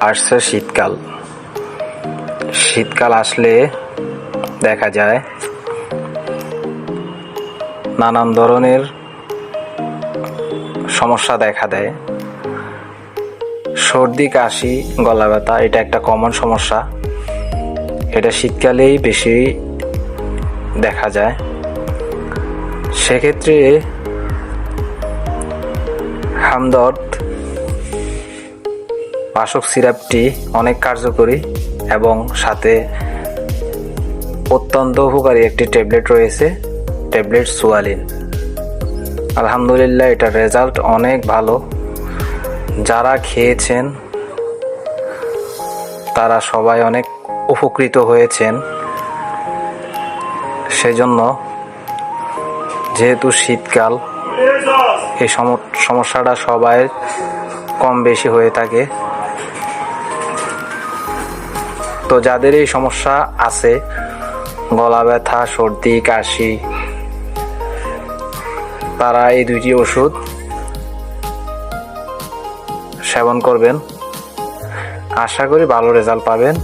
আসছে শীতকাল। শীতকাল আসলে দেখা যায় নানান ধরনের সমস্যা দেখা দেয়। সর্দি, কাশি, গলা ব্যথা, এটা একটা কমন সমস্যা। এটা শীতকালেই বেশি দেখা যায়। সেক্ষেত্রে হামদর্দ পাশক সিরাপটি অনেক কার্যকরী এবং সাথে অত্যন্ত উপকারী একটি ট্যাবলেট রয়েছে, ট্যাবলেট সুয়ালিন। আলহামদুলিল্লাহ, এটার রেজাল্ট অনেক ভালো। যারা খেয়েছেন, তারা সবাই অনেক উপকৃত হয়েছেন। সেজন্য যেহেতু শীতকাল, এই সম- সমস্যাটা সবাই কম বেশি হয়ে থাকে। তো যাদের এই সমস্যা আছে, গলা ব্যথা, সর্দি, কাশি, তারা এই দুইটি ওষুধ সেবন করবেন। আশা করি ভালো রেজাল্ট পাবেন।